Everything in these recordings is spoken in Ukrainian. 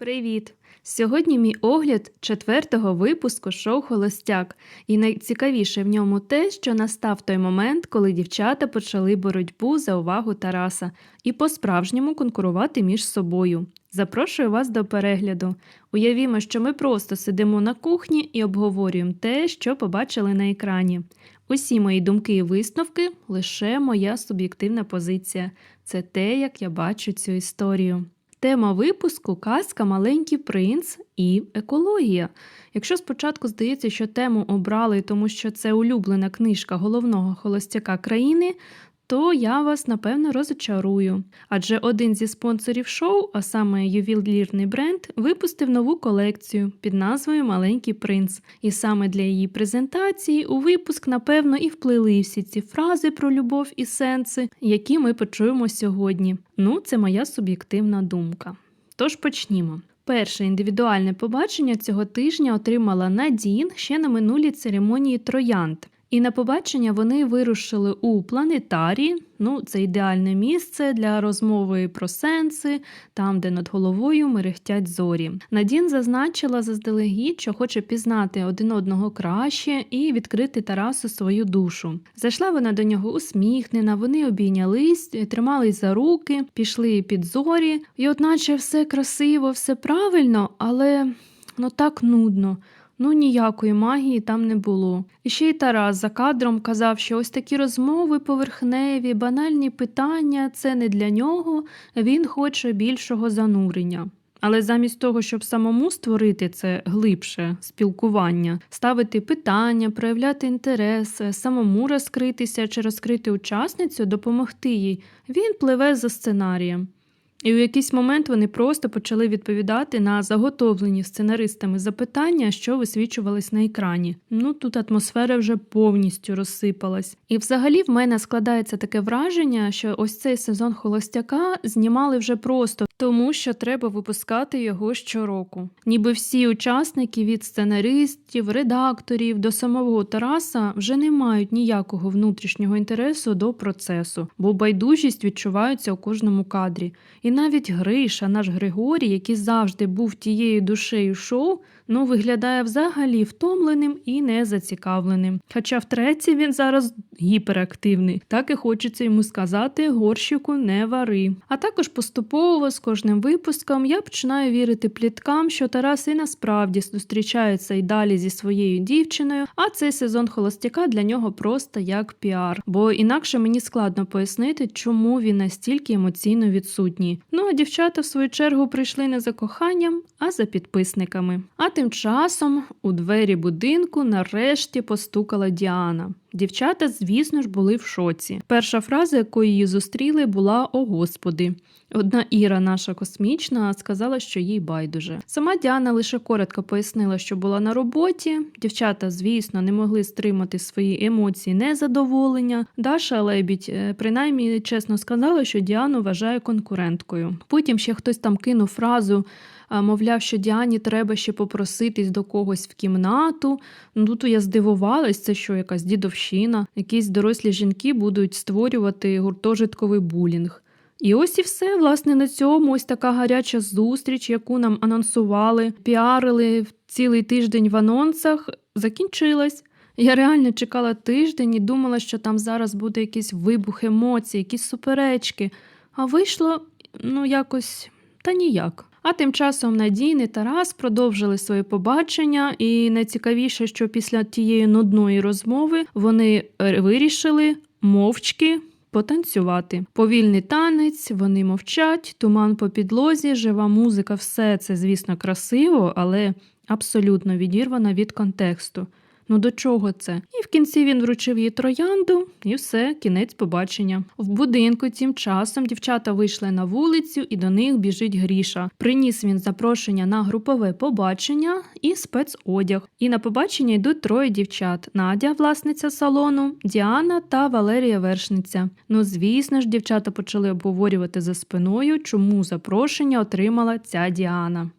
Привіт! Сьогодні мій огляд четвертого випуску шоу Холостяк, і найцікавіше в ньому те, що настав той момент, коли дівчата почали боротьбу за увагу Тараса і по-справжньому конкурувати між собою. Запрошую вас до перегляду. Уявімо, що ми просто сидимо на кухні і обговорюємо те, що побачили на екрані. Усі мої думки і висновки лише моя суб'єктивна позиція. Це те, як я бачу цю історію. Тема випуску казка Маленький принц і екологія. Якщо спочатку здається, що тему обрали, тому що це улюблена книжка головного холостяка країни, то я вас напевно розочарую. Адже один зі спонсорів шоу, а саме ювелірний бренд, випустив нову колекцію під назвою Маленький принц. І саме для її презентації у випуск, напевно, і вплили всі ці фрази про любов і сенси, які ми почуємо сьогодні. Ну, це моя суб'єктивна думка. Тож почнімо. Перше індивідуальне побачення цього тижня отримала Надін ще на минулій церемонії Троянд. І на побачення вони вирушили у планетарі. Ну, це ідеальне місце для розмови про сенси, там, де над головою мерехтять зорі. Надін зазначила заздалегідь, що хоче пізнати один одного краще і відкрити Тарасу свою душу. Зайшла вона до нього усміхнена, вони обійнялись, тримались за руки, пішли під зорі, і, одначе, все красиво, все правильно, але ну так нудно. Ну, ніякої магії там не було. І ще й Тарас за кадром казав, що ось такі розмови поверхневі, банальні питання це не для нього, він хоче більшого занурення. Але замість того, щоб самому створити це глибше спілкування, ставити питання, проявляти інтерес, самому розкритися чи розкрити учасницю, допомогти їй, він пливе за сценарієм. І у якийсь момент вони просто почали відповідати на заготовлені сценаристами запитання, що висвічувались на екрані. Ну тут атмосфера вже повністю розсипалась. І взагалі в мене складається таке враження, що ось цей сезон холостяка знімали вже просто тому, що треба випускати його щороку. Ніби всі учасники від сценаристів, редакторів до самого Тараса вже не мають ніякого внутрішнього інтересу до процесу, бо байдужість відчувається у кожному кадрі. І навіть Гриша, наш Григорій, який завжди був тією душею шоу, ну виглядає взагалі втомленим і незацікавленим. Хоча втретє він зараз гіперактивний, так і хочеться йому сказати горщику не вари. А також поступово з кожним випуском я починаю вірити пліткам, що Тарас і насправді зустрічається і далі зі своєю дівчиною, а цей сезон холостяка для нього просто як піар. Бо інакше мені складно пояснити, чому він настільки емоційно відсутній. Ну а дівчата, в свою чергу, прийшли не за коханням, а за підписниками. А тим часом у двері будинку нарешті постукала Діана. Дівчата, звісно ж, були в шоці. Перша фраза, якою її зустріли, була О Господи. Одна Іра, наша космічна, сказала, що їй байдуже. Сама Діана лише коротко пояснила, що була на роботі. Дівчата, звісно, не могли стримати свої емоції незадоволення. Даша Лебідь, е, принаймні, чесно сказала, що Діану вважає конкуренткою. Потім ще хтось там кинув фразу. Мовляв, що Діані треба ще попроситись до когось в кімнату. Ну тут я здивувалась, це що якась дідовщина. Якісь дорослі жінки будуть створювати гуртожитковий булінг. І ось і все, власне, на цьому ось така гаряча зустріч, яку нам анонсували, піарили цілий тиждень в анонсах, закінчилась. Я реально чекала тиждень і думала, що там зараз буде якийсь вибух емоцій, якісь суперечки. А вийшло ну якось та ніяк. А тим часом Надійний Тарас продовжили своє побачення, і найцікавіше, що після тієї нудної розмови вони вирішили мовчки потанцювати. Повільний танець, вони мовчать, туман по підлозі, жива музика, все це, звісно, красиво, але абсолютно відірвана від контексту. Ну до чого це? І в кінці він вручив їй троянду, і все, кінець побачення. В будинку тим часом дівчата вийшли на вулицю, і до них біжить Гріша. Приніс він запрошення на групове побачення і спецодяг. І на побачення йдуть троє дівчат: Надя, власниця салону, Діана та Валерія Вершниця. Ну, звісно ж, дівчата почали обговорювати за спиною, чому запрошення отримала ця Діана.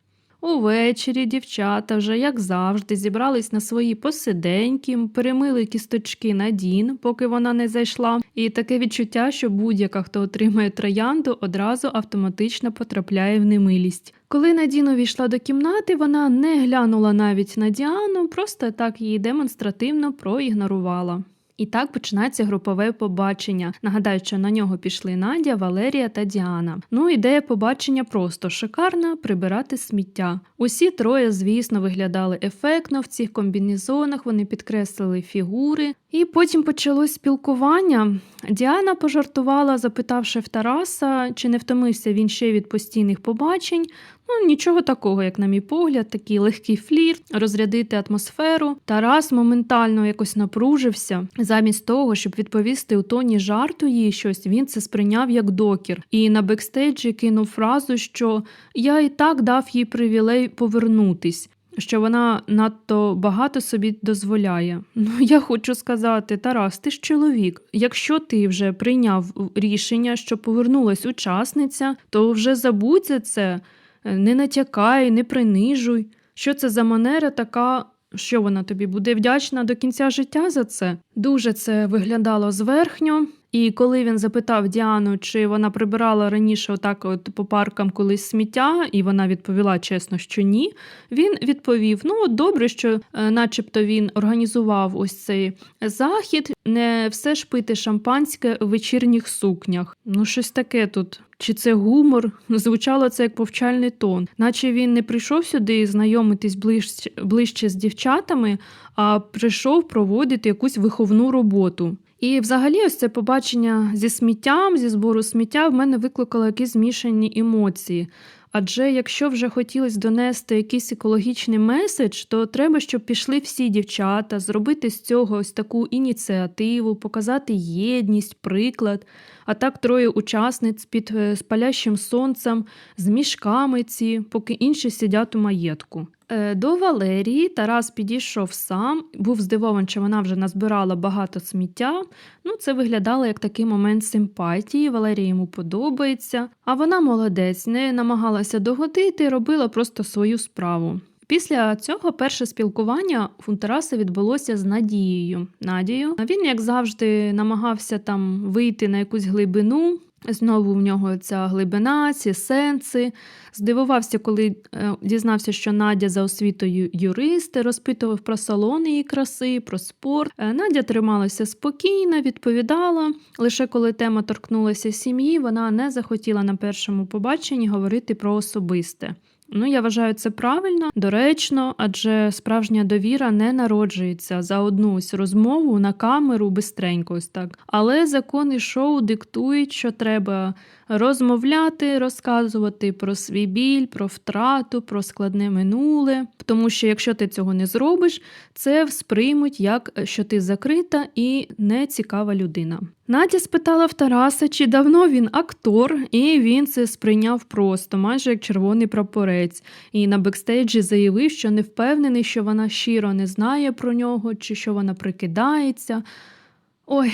Увечері дівчата вже, як завжди, зібрались на свої посиденьки, перемили кісточки на Дін, поки вона не зайшла. І таке відчуття, що будь-яка, хто отримає троянду, одразу автоматично потрапляє в немилість. Коли Надін увійшла до кімнати, вона не глянула навіть на Діану, просто так її демонстративно проігнорувала. І так починається групове побачення. Нагадаю, що на нього пішли Надя, Валерія та Діана. Ну, ідея побачення просто шикарна прибирати сміття. Усі троє, звісно, виглядали ефектно в цих комбінезонах, вони підкреслили фігури. І потім почалось спілкування. Діана пожартувала, запитавши в Тараса, чи не втомився він ще від постійних побачень. Ну, нічого такого, як на мій погляд, такий легкий флірт, розрядити атмосферу. Тарас моментально якось напружився. Замість того, щоб відповісти у тоні жарту їй щось, він це сприйняв як докір. І на бекстейджі кинув фразу, що я і так дав їй привілей повернутись. Що вона надто багато собі дозволяє. Ну, я хочу сказати, Тарас, ти ж чоловік. Якщо ти вже прийняв рішення, що повернулась учасниця, то вже забудь за це. Не натякай, не принижуй. Що це за манера така, що вона тобі буде вдячна до кінця життя за це? Дуже це виглядало зверхньо. І коли він запитав Діану, чи вона прибирала раніше отак от по паркам колись сміття, і вона відповіла чесно, що ні, він відповів: ну, добре, що е, начебто він організував ось цей захід, не все ж пити шампанське в вечірніх сукнях. Ну, щось таке тут. Чи це гумор? Звучало це як повчальний тон, наче він не прийшов сюди знайомитись ближче, ближче з дівчатами, а прийшов проводити якусь виховну роботу. І взагалі, ось це побачення зі сміттям, зі збору сміття в мене викликало якісь змішані емоції. Адже якщо вже хотілося донести якийсь екологічний меседж, то треба, щоб пішли всі дівчата, зробити з цього ось таку ініціативу, показати єдність, приклад. А так троє учасниць під е, спалящим сонцем, з мішками ці, поки інші сидять у маєтку. Е, До Валерії Тарас підійшов сам, був здивований, що вона вже назбирала багато сміття. Ну, це виглядало як такий момент симпатії. Валерія йому подобається. А вона молодець, не намагалася догодити, робила просто свою справу. Після цього перше спілкування у Тараса відбулося з Надією. Надією. Він, як завжди, намагався там вийти на якусь глибину. Знову в нього ця глибина, ці сенси. Здивувався, коли е, дізнався, що Надя за освітою юрист, розпитував про салони її краси, про спорт. Е, Надя трималася спокійно, відповідала. Лише коли тема торкнулася сім'ї, вона не захотіла на першому побаченні говорити про особисте. Ну, я вважаю це правильно, доречно, адже справжня довіра не народжується за одну ось розмову на камеру бистренько ось так. Але закони шоу диктують, що треба розмовляти, розказувати про свій біль, про втрату, про складне минуле. Тому що якщо ти цього не зробиш, це сприймуть як що ти закрита і нецікава людина. Надя спитала в Тараса, чи давно він актор, і він це сприйняв просто, майже як червоний прапорець. І на бекстейджі заявив, що не впевнений, що вона щиро не знає про нього, чи що вона прикидається. Ой.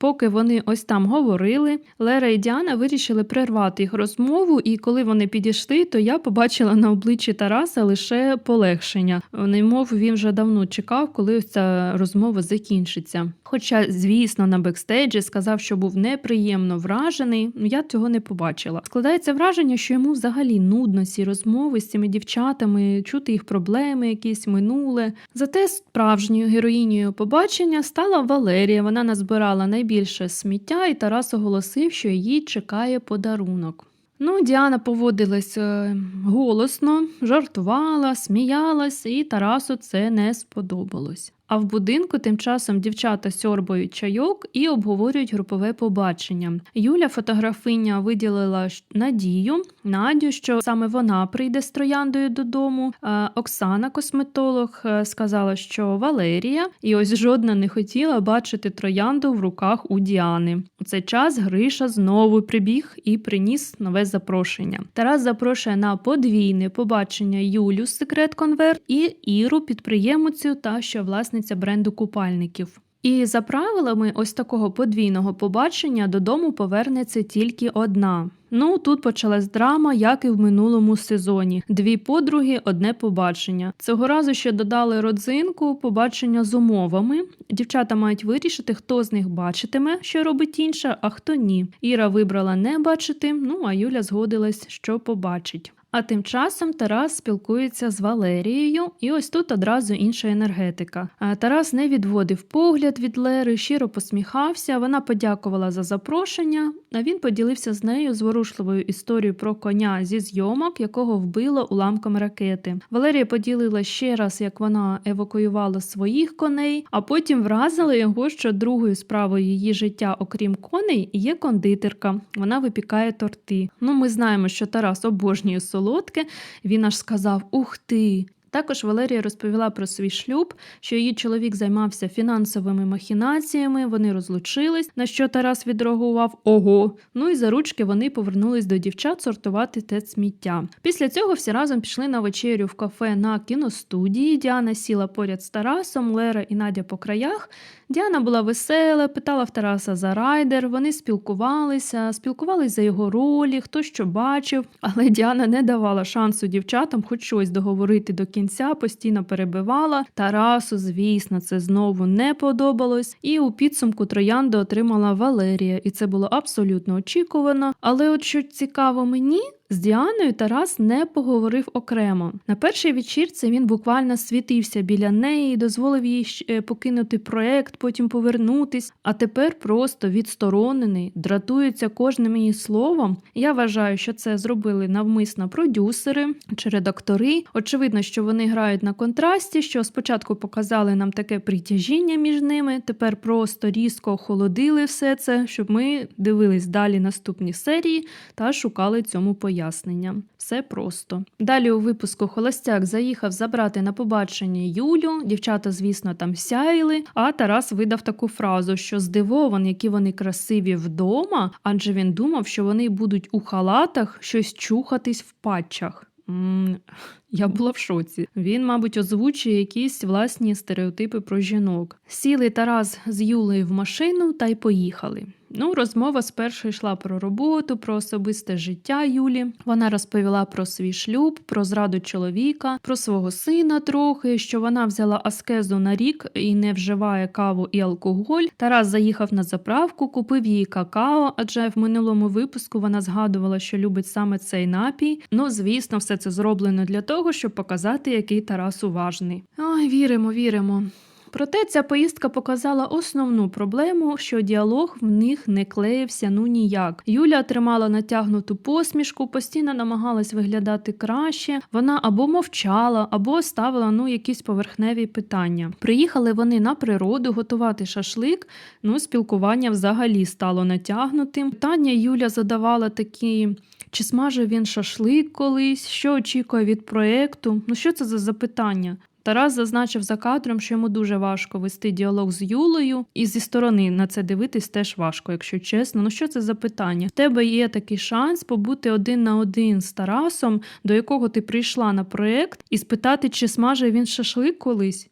Поки вони ось там говорили, Лера і Діана вирішили прервати їх розмову, і коли вони підійшли, то я побачила на обличчі Тараса лише полегшення. Немов він вже давно чекав, коли ось ця розмова закінчиться. Хоча, звісно, на бекстейджі сказав, що був неприємно вражений, я цього не побачила. Складається враження, що йому взагалі нудно ці розмови з цими дівчатами, чути їх проблеми, якісь минуле. Зате справжньою героїнею побачення стала Валерія. Вона назбирала найбільше сміття, і Тарас оголосив, що її чекає подарунок. Ну, Діана поводилась е, голосно, жартувала, сміялась, і Тарасу це не сподобалось. А в будинку тим часом дівчата сьорбають чайок і обговорюють групове побачення. Юля, фотографиня, виділила Надію, Надю, що саме вона прийде з трояндою додому. Оксана, косметолог, е, сказала, що Валерія, і ось жодна не хотіла бачити троянду в руках у Діани. У цей час Гриша знову прибіг і приніс нове запрошення. Тарас запрошує на подвійне побачення Юлю секрет конверт і Іру, підприємицю та що власне бренду купальників. І за правилами ось такого подвійного побачення додому повернеться тільки одна. Ну тут почалась драма, як і в минулому сезоні. Дві подруги, одне побачення. Цього разу ще додали родзинку, побачення з умовами. Дівчата мають вирішити, хто з них бачитиме, що робить інша, а хто ні. Іра вибрала не бачити. Ну а Юля згодилась, що побачить. А тим часом Тарас спілкується з Валерією, і ось тут одразу інша енергетика. Тарас не відводив погляд від Лери, щиро посміхався. Вона подякувала за запрошення. А він поділився з нею зворушливою історією про коня зі зйомок, якого вбило уламком ракети. Валерія поділила ще раз, як вона евакуювала своїх коней, а потім вразила його, що другою справою її життя, окрім коней, є кондитерка. Вона випікає торти. Ну, ми знаємо, що Тарас обожнює солодке. Він аж сказав: Ух ти! Також Валерія розповіла про свій шлюб, що її чоловік займався фінансовими махінаціями, вони розлучились, на що Тарас відреагував ого. Ну і за ручки вони повернулись до дівчат сортувати те сміття. Після цього всі разом пішли на вечерю в кафе на кіностудії. Діана сіла поряд з Тарасом, Лера і Надя по краях. Діана була весела, питала в Тараса за райдер. Вони спілкувалися, спілкувалися за його ролі, хто що бачив. Але Діана не давала шансу дівчатам хоч щось договорити до кінця, постійно перебивала. Тарасу, звісно, це знову не подобалось. І у підсумку троянду отримала Валерія, і це було абсолютно очікувано. Але от що цікаво мені. З Діаною Тарас не поговорив окремо. На першій вечірці він буквально світився біля неї, дозволив їй е, покинути проект, потім повернутись. А тепер просто відсторонений, дратується кожним її словом. Я вважаю, що це зробили навмисно продюсери чи редактори. Очевидно, що вони грають на контрасті, що спочатку показали нам таке притяжіння між ними, тепер просто різко охолодили все це, щоб ми дивились далі наступні серії та шукали цьому пояснення пояснення. Все просто. Далі у випуску Холостяк заїхав забрати на побачення Юлю. Дівчата, звісно, там сяїли. А Тарас видав таку фразу, що здивований, які вони красиві вдома, адже він думав, що вони будуть у халатах щось чухатись в патчах. Я була в шоці. Він, мабуть, озвучує якісь власні стереотипи про жінок. Сіли Тарас з Юлею в машину та й поїхали. Ну, розмова спершу йшла про роботу, про особисте життя Юлі. Вона розповіла про свій шлюб, про зраду чоловіка, про свого сина трохи, що вона взяла аскезу на рік і не вживає каву і алкоголь. Тарас заїхав на заправку, купив їй какао, адже в минулому випуску вона згадувала, що любить саме цей напій. Ну, звісно, все це зроблено для того, щоб показати, який Тарас уважний. Ой, віримо, віримо. Проте ця поїздка показала основну проблему, що діалог в них не клеївся ну ніяк. Юля тримала натягнуту посмішку, постійно намагалась виглядати краще. Вона або мовчала, або ставила ну якісь поверхневі питання. Приїхали вони на природу готувати шашлик. Ну, спілкування взагалі стало натягнутим. Питання Юля задавала такі. Чи смажив він шашлик колись? Що очікує від проєкту? Ну що це за запитання? Тарас зазначив за кадром, що йому дуже важко вести діалог з Юлею, і зі сторони на це дивитись теж важко, якщо чесно. Ну що це за питання? В тебе є такий шанс побути один на один з Тарасом, до якого ти прийшла на проєкт, і спитати, чи смаже він шашлик колись.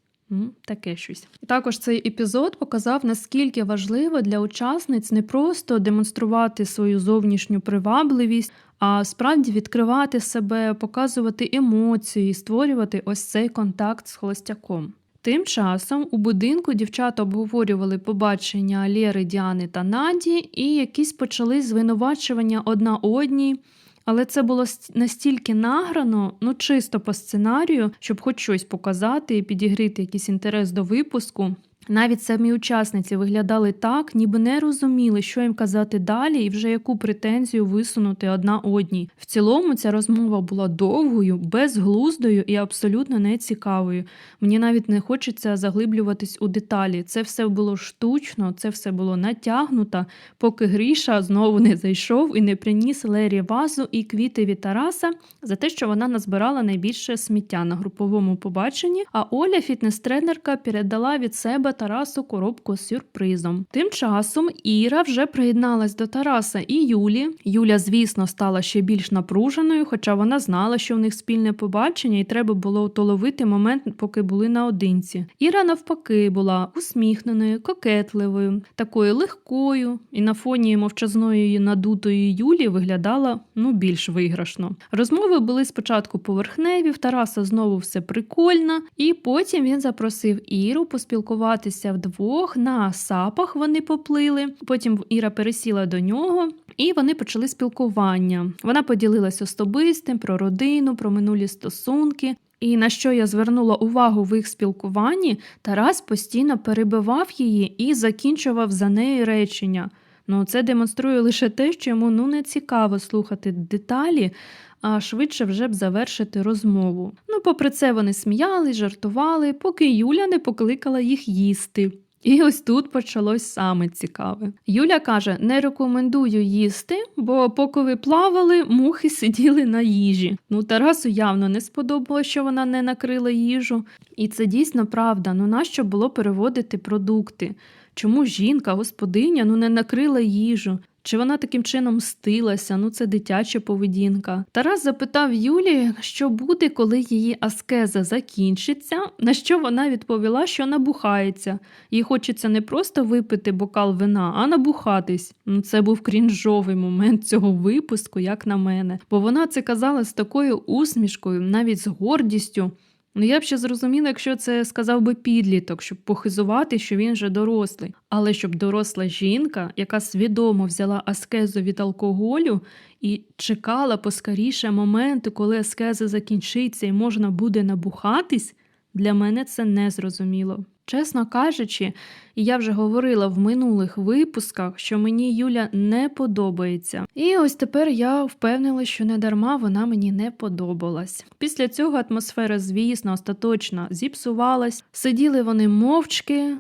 Таке щось. Також цей епізод показав, наскільки важливо для учасниць не просто демонструвати свою зовнішню привабливість, а справді відкривати себе, показувати емоції, створювати ось цей контакт з холостяком. Тим часом у будинку дівчата обговорювали побачення Лєри, Діани та Наді, і якісь почали звинувачування одна одній. Але це було настільки награно, ну чисто по сценарію, щоб хоч щось показати і підігрити якийсь інтерес до випуску. Навіть самі учасниці виглядали так, ніби не розуміли, що їм казати далі, і вже яку претензію висунути одна одній. В цілому ця розмова була довгою, безглуздою і абсолютно нецікавою. Мені навіть не хочеться заглиблюватись у деталі. Це все було штучно, це все було натягнуто, поки Гріша знову не зайшов і не приніс Лері вазу і квіти від Тараса за те, що вона назбирала найбільше сміття на груповому побаченні. А Оля, фітнес-тренерка, передала від себе Тарасу коробку з сюрпризом. Тим часом Іра вже приєдналась до Тараса і Юлі. Юля, звісно, стала ще більш напруженою, хоча вона знала, що в них спільне побачення, і треба було толовити момент, поки були наодинці. Іра, навпаки, була усміхненою, кокетливою, такою легкою, і на фоні мовчазної надутої Юлі виглядала ну більш виграшно. Розмови були спочатку поверхневі, в Тараса знову все прикольно, і потім він запросив Іру поспілкуватися вдвох на сапах. Вони поплили. Потім Іра пересіла до нього, і вони почали спілкування. Вона поділилась особистим про родину, про минулі стосунки. І на що я звернула увагу в їх спілкуванні, Тарас постійно перебивав її і закінчував за нею речення. Ну, це демонструє лише те, що йому ну не цікаво слухати деталі, а швидше вже б завершити розмову. Ну, попри це, вони сміялись, жартували, поки Юля не покликала їх їсти. І ось тут почалось саме цікаве. Юля каже: не рекомендую їсти, бо поки ви плавали, мухи сиділи на їжі. Ну, Тарасу явно не сподобалось, що вона не накрила їжу. І це дійсно правда. Ну нащо було переводити продукти? Чому жінка, господиня, ну не накрила їжу? Чи вона таким чином мстилася? Ну це дитяча поведінка. Тарас запитав Юлі, що буде, коли її аскеза закінчиться, на що вона відповіла, що набухається. Їй хочеться не просто випити бокал вина, а набухатись. Ну це був крінжовий момент цього випуску, як на мене. Бо вона це казала з такою усмішкою, навіть з гордістю. Ну, я б ще зрозуміла, якщо це сказав би підліток, щоб похизувати, що він вже дорослий. Але щоб доросла жінка, яка свідомо взяла аскезу від алкоголю і чекала поскоріше моменту, коли аскеза закінчиться і можна буде набухатись, для мене це не зрозуміло. Чесно кажучи, я вже говорила в минулих випусках, що мені Юля не подобається. І ось тепер я впевнила, що не дарма вона мені не подобалась. Після цього атмосфера, звісно, остаточно зіпсувалась. Сиділи вони мовчки,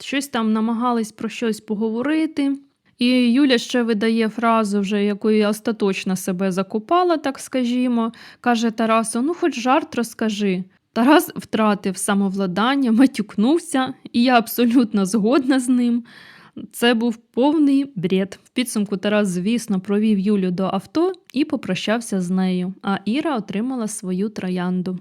щось там намагались про щось поговорити. І Юля ще видає фразу, вже якою я остаточно себе закопала, так скажімо. Каже Тарасу: ну, хоч жарт розкажи. Тарас втратив самовладання, матюкнувся, і я абсолютно згодна з ним. Це був повний бред. В підсумку Тарас, звісно, провів Юлю до авто і попрощався з нею, а Іра отримала свою троянду.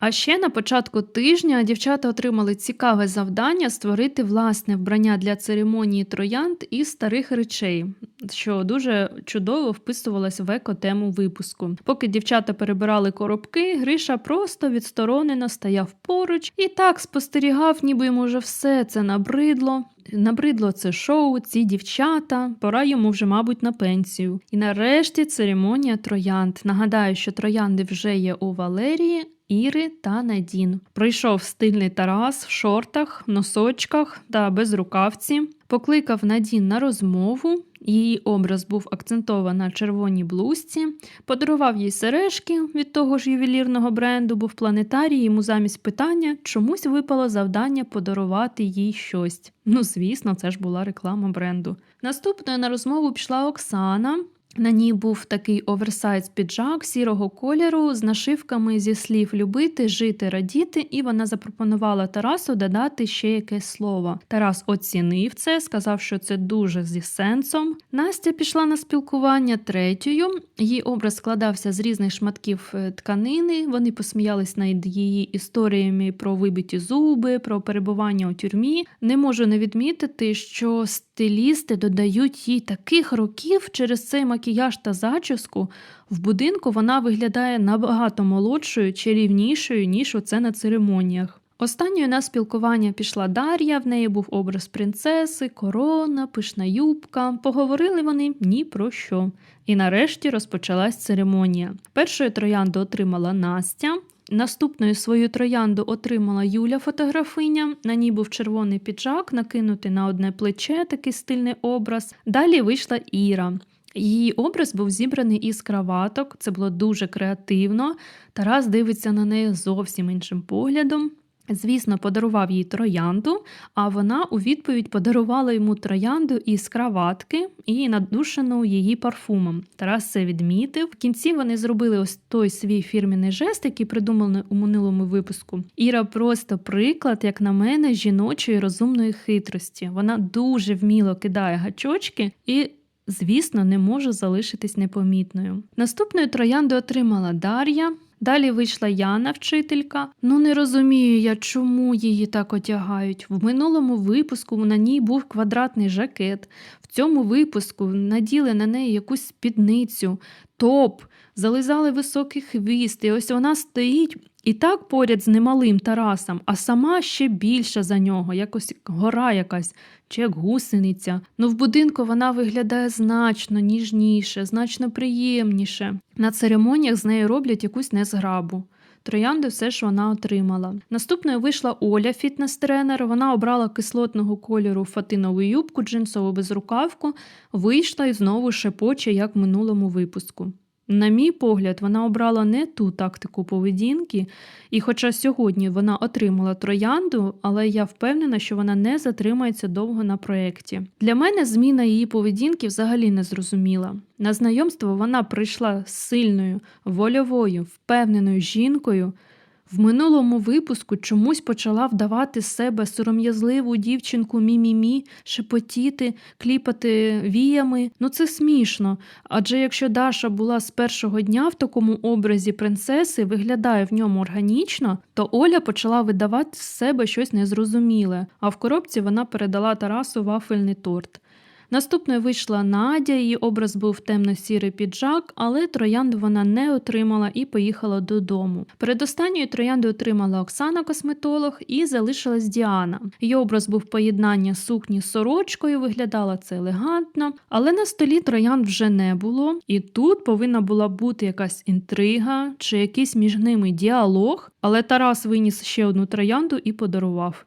А ще на початку тижня дівчата отримали цікаве завдання створити власне вбрання для церемонії троянд із старих речей, що дуже чудово вписувалось в еко-тему випуску. Поки дівчата перебирали коробки, Гриша просто відсторонено стояв поруч і так спостерігав, ніби йому вже все це набридло. Набридло це шоу, ці дівчата, пора йому вже, мабуть, на пенсію. І нарешті церемонія троянд. Нагадаю, що троянди вже є у Валерії. Іри та Надін. Прийшов стильний Тарас в шортах, носочках та безрукавці, покликав Надін на розмову. Її образ був акцентований на червоній блузці, подарував їй сережки від того ж ювелірного бренду, бо в планетарії йому замість питання чомусь випало завдання подарувати їй щось. Ну, звісно, це ж була реклама бренду. Наступною на розмову пішла Оксана. На ній був такий оверсайз піджак сірого кольору з нашивками зі слів любити, жити, радіти, і вона запропонувала Тарасу додати ще якесь слово. Тарас оцінив це, сказав, що це дуже зі сенсом. Настя пішла на спілкування третьою. Її образ складався з різних шматків е, тканини. Вони посміялись над її історіями про вибиті зуби, про перебування у тюрмі. Не можу не відмітити, що стилісти додають їй таких років через цей макіяж та зачіску. В будинку вона виглядає набагато молодшою, чарівнішою, ніж оце на церемоніях. Останньою на спілкування пішла Дар'я, в неї був образ принцеси, корона, пишна юбка. Поговорили вони ні про що. І нарешті розпочалась церемонія. Першою троянду отримала Настя. Наступною свою троянду отримала Юля фотографиня. На ній був червоний піджак, накинутий на одне плече, такий стильний образ. Далі вийшла Іра. Її образ був зібраний із краваток, це було дуже креативно. Тарас дивиться на неї зовсім іншим поглядом. Звісно, подарував їй троянду, а вона у відповідь подарувала йому троянду із краватки і надушену її парфумом. Тарас це відмітив. В кінці вони зробили ось той свій фірміний жест, який придумали у минулому випуску. Іра просто приклад, як на мене, жіночої розумної хитрості. Вона дуже вміло кидає гачочки і. Звісно, не може залишитись непомітною. Наступною троянду отримала Дар'я. Далі вийшла Яна, вчителька. Ну не розумію я, чому її так одягають. В минулому випуску на ній був квадратний жакет. Цьому випуску наділи на неї якусь спідницю, топ, зализали високий хвіст, і ось вона стоїть і так поряд з немалим Тарасом, а сама ще більша за нього, якось гора якась чи як гусениця. Ну в будинку вона виглядає значно ніжніше, значно приємніше. На церемоніях з нею роблять якусь незграбу. Троянди все ж вона отримала. Наступною вийшла Оля, фітнес-тренер. Вона обрала кислотного кольору фатинову юбку, джинсову безрукавку, вийшла і знову шепоче, як в минулому випуску. На мій погляд, вона обрала не ту тактику поведінки, і хоча сьогодні вона отримала троянду, але я впевнена, що вона не затримається довго на проєкті. Для мене зміна її поведінки взагалі не зрозуміла. На знайомство вона прийшла сильною, вольовою, впевненою жінкою. В минулому випуску чомусь почала вдавати з себе сором'язливу дівчинку мі-мі-мі, шепотіти, кліпати віями. Ну це смішно. Адже якщо Даша була з першого дня в такому образі принцеси, виглядає в ньому органічно, то Оля почала видавати з себе щось незрозуміле, а в коробці вона передала Тарасу вафельний торт. Наступною вийшла Надя, її образ був темно-сірий піджак, але троянду вона не отримала і поїхала додому. Передостанньою троянду отримала Оксана косметолог і залишилась Діана. Її образ був поєднання сукні з сорочкою, виглядала це елегантно, але на столі троянд вже не було. І тут повинна була бути якась інтрига чи якийсь між ними діалог. Але Тарас виніс ще одну троянду і подарував.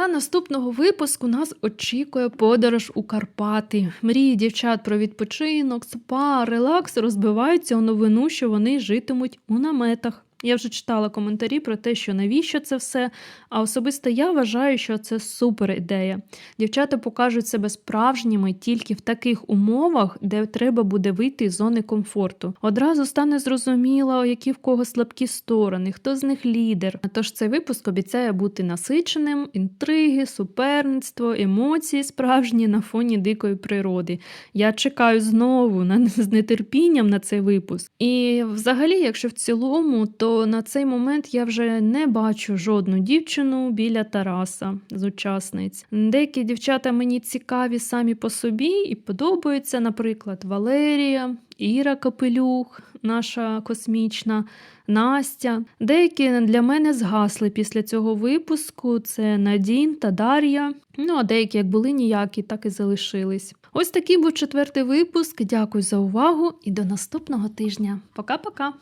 А наступного випуску нас очікує подорож у Карпати. Мрії дівчат про відпочинок, спа, релакс розбиваються у новину, що вони житимуть у наметах. Я вже читала коментарі про те, що навіщо це все. А особисто я вважаю, що це супер ідея. Дівчата покажуть себе справжніми тільки в таких умовах, де треба буде вийти з зони комфорту. Одразу стане зрозуміло, які в кого слабкі сторони, хто з них лідер. Тож цей випуск обіцяє бути насиченим, інтриги, суперництво, емоції справжні на фоні дикої природи. Я чекаю знову на з нетерпінням на цей випуск. І взагалі, якщо в цілому, то то на цей момент я вже не бачу жодну дівчину біля Тараса з учасниць. Деякі дівчата мені цікаві самі по собі і подобаються, наприклад, Валерія, Іра Капелюх, наша космічна. Настя. Деякі для мене згасли після цього випуску: це Надін та Дар'я. Ну а деякі, як були ніякі, так і залишились. Ось такий був четвертий випуск. Дякую за увагу і до наступного тижня. Пока-пока!